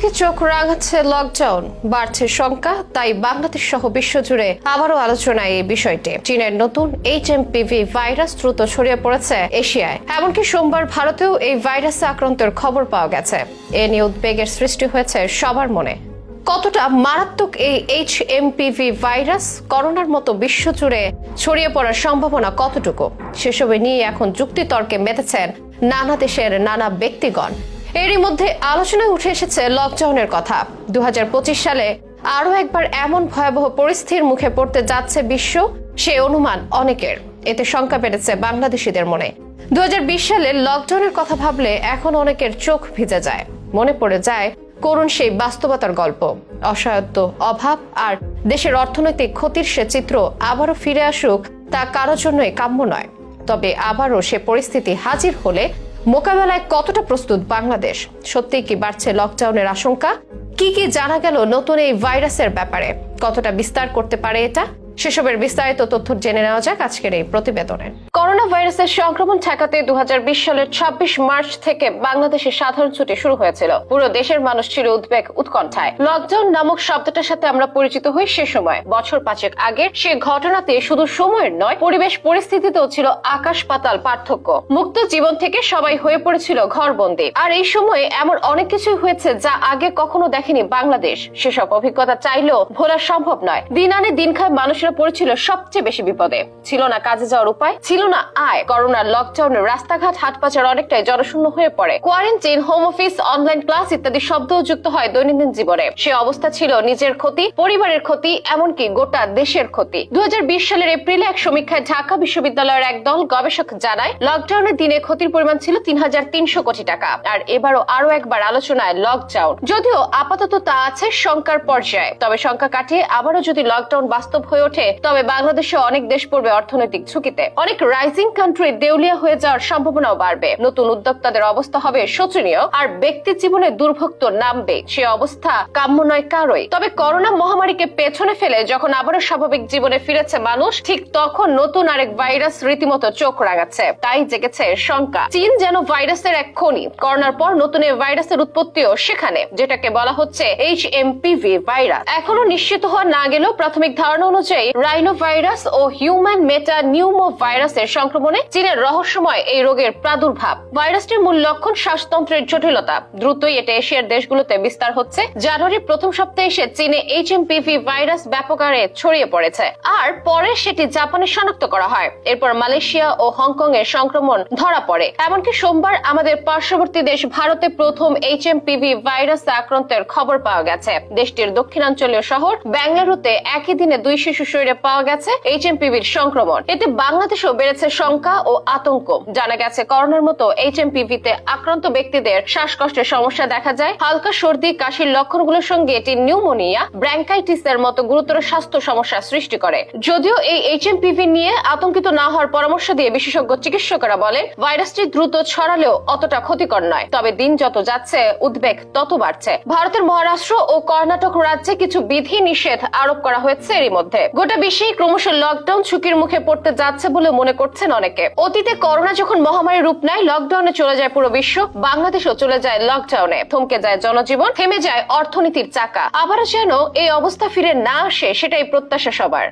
আতঙ্কে চোখ রাঙাচ্ছে লকডাউন বাড়ছে শঙ্কা, তাই বাংলাদেশ সহ বিশ্বজুড়ে আবারও আলোচনায় এই বিষয়টি। চীনের নতুন এইচ ভাইরাস দ্রুত ছড়িয়ে পড়েছে এশিয়ায়। এমনকি সোমবার ভারতেও এই ভাইরাসে আক্রান্তের খবর পাওয়া গেছে। এ নিয়ে উদ্বেগের সৃষ্টি হয়েছে সবার মনে। কতটা মারাত্মক এই এইচ এমপিভি ভাইরাস করোনার মতো বিশ্বজুড়ে ছড়িয়ে পড়ার সম্ভাবনা কতটুকু? সেসবে নিয়ে এখন যুক্তিতর্কে মেতেছেন নানা দেশের নানা ব্যক্তিগণ। এরই মধ্যে আলোচনায় উঠে এসেছে লকডাউনের কথা। দু সালে আরও একবার এমন ভয়াবহ পরিস্থিতির মুখে পড়তে যাচ্ছে বিশ্ব, সে অনুমান অনেকের। এতে শঙ্কা বেড়েছে বাংলাদেশিদের মনে। দু সালে লকডাউনের কথা ভাবলে এখন অনেকের চোখ ভিজে যায়। মনে পড়ে যায় করুণ সেই বাস্তবতার গল্প। অসহায়ত্ব, অভাব আর দেশের অর্থনৈতিক ক্ষতির সে চিত্র আবারও ফিরে আসুক তা কারোর জন্যই কাম্য নয়। তবে আবারও সে পরিস্থিতি হাজির হলে মোকাবেলায় কতটা প্রস্তুত বাংলাদেশ? সত্যিই কি বাড়ছে লকডাউনের আশঙ্কা? কি কি জানা গেল নতুন এই ভাইরাসের ব্যাপারে? কতটা বিস্তার করতে পারে এটা? সেসবের বিস্তারিত তথ্য জেনে নেওয়া যাক আজকের এই প্রতিবেদনে। করোনা ভাইরাসের সংক্রমণ ঠেকাতে দু সালের ছাব্বিশ মার্চ থেকে বাংলাদেশে সাধারণ ছুটি শুরু হয়েছিল। পুরো দেশের মানুষ ছিল উদ্বেগ, উৎকণ্ঠায়। লকডাউন নামক শব্দটার সাথে আমরা পরিচিত হই সে সময়। বছর পাঁচেক আগের সে ঘটনাতে শুধু সময়ের নয়, পরিবেশ পরিস্থিতিতেও ছিল আকাশ পাতাল পার্থক্য। মুক্ত জীবন থেকে সবাই হয়ে পড়েছিল ঘরবন্দি। আর এই সময়ে এমন অনেক কিছুই হয়েছে যা আগে কখনো দেখেনি বাংলাদেশ। সেসব অভিজ্ঞতা চাইলেও ভোলা সম্ভব নয়। দিন আনে দিন খায় মানুষেরা পড়েছিল সবচেয়ে বেশি বিপদে। ছিল না কাজে যাওয়ার উপায়, ছিল না আয়। করোনার লকডাউনে রাস্তাঘাট হাট বাজার অনেকটাই জনশূন্য হয়ে পড়ে। Quarantine home office online class ইত্যাদি শব্দও যুক্ত হয় দৈনন্দিন জীবনে। সে অবস্থা ছিল নিজের ক্ষতি, পরিবারের ক্ষতি, এমনকি গোটা দেশের ক্ষতি। দু সালের এপ্রিলে এক সমীক্ষায় ঢাকা বিশ্ববিদ্যালয়ের এক দল গবেষক জানায় লকডাউনের দিনে ক্ষতির পরিমাণ ছিল তিন হাজার তিনশো কোটি টাকা। আর এবারও আরও একবার আলোচনায় লকডাউন যদিও আপাতত তা আছে শঙ্কার পর্যায়ে, তবে শঙ্কা কাটিয়ে আবারও যদি লকডাউন বাস্তব হয়ে ওঠে। তবে বাংলাদেশে অনেক দেশ পড়বে অর্থনৈতিক ঝুঁকিতে। অনেক রাইজিং কান্ট্রি দেউলিয়া হয়ে যাওয়ার সম্ভাবনাও বাড়বে। নতুন উদ্যোক্তাদের অবস্থা হবে শোচনীয়, আর ব্যক্তি জীবনে দুর্ভোগ নামবে। সে অবস্থা কাম্য নয় কারোই। তবে করোনা মহামারীকে পেছনে ফেলে যখন আবারও স্বাভাবিক জীবনে ফিরেছে মানুষ, ঠিক তখন নতুন আরেক ভাইরাস রীতিমতো চোখ রাগাচ্ছে তাই জেগেছে শঙ্কা। চীন যেন ভাইরাসের এক খনি। করোনার পর নতুন এই ভাইরাসের উৎপত্তিও সেখানে, যেটাকে বলা হচ্ছে এইচ এমপিভি ভাইরাস এখনও নিশ্চিত হওয়া না গেলেও প্রাথমিক ধারণা অনুযায়ী রাইনো ভাইরাস ও হিউম্যান মেটা নিউমো ভাইরাসের সংক্রমণে চীনের রহস্যময় এই রোগের প্রাদুর্ভাব। ভাইরাসটির মূল লক্ষণ শ্বাসতন্ত্রের জটিলতা। দ্রুতই এটা এশিয়ার দেশগুলোতে বিস্তার হচ্ছে। জানুয়ারির প্রথম সপ্তাহে এসে চীনে এইচ ভাইরাস ব্যাপক আকারে ছড়িয়ে পড়েছে। আর পরে সেটি জাপানে শনাক্ত করা হয়। এরপর মালয়েশিয়া ও হংকং এর সংক্রমণ ধরা পড়ে। এমনকি সোমবার আমাদের পার্শ্ববর্তী দেশ ভারতে প্রথম এইচ ভাইরাস আক্রান্তের খবর পাওয়া গেছে। দেশটির দক্ষিণাঞ্চলীয় শহর বেঙ্গালুরুতে একই দিনে দুই শিশু শরীরে পাওয়া গেছে এইচ সংক্রমণ। এতে বাংলাদেশেও বেড়েছে শঙ্কা ও আতঙ্ক। জানা গেছে, করোনার মতো এইচ তে আক্রান্ত ব্যক্তিদের শ্বাসকষ্টের সমস্যা দেখা যায়। হালকা সর্দি, কাশির লক্ষণগুলোর সঙ্গে এটি নিউমোনিয়া ব্র্যাঙ্কাইটিস এর মতো গুরুতর স্বাস্থ্য সমস্যা সৃষ্টি করে। যদিও এই এইচ নিয়ে আতঙ্কিত না হওয়ার পরামর্শ দিয়ে বিশেষজ্ঞ চিকিৎসকরা বলেন, ভাইরাসটি দ্রুত ছড়ালেও অতটা ক্ষতিকর নয়। তবে দিন যত যাচ্ছে, উদ্বেগ তত বাড়ছে। ভারতের মহারাষ্ট্র ও কর্ণাটক রাজ্যে কিছু বিধি নিষেধ আরোপ করা হয়েছে এরই মধ্যে। গোটা বিশ্বেই ক্রমশ লকডাউন ঝুঁকির মুখে পড়তে যাচ্ছে বলে মনে করছেন অনেকে। অতীতে করোনা যখন মহামারী রূপ নেয় লকডাউনে চলে যায় পুরো বিশ্ব, বাংলাদেশও চলে যায় লকডাউনে থমকে যায় জনজীবন, থেমে যায় অর্থনীতির চাকা। আবার যেন এই অবস্থা ফিরে না আসে, সেটাই প্রত্যাশা সবার।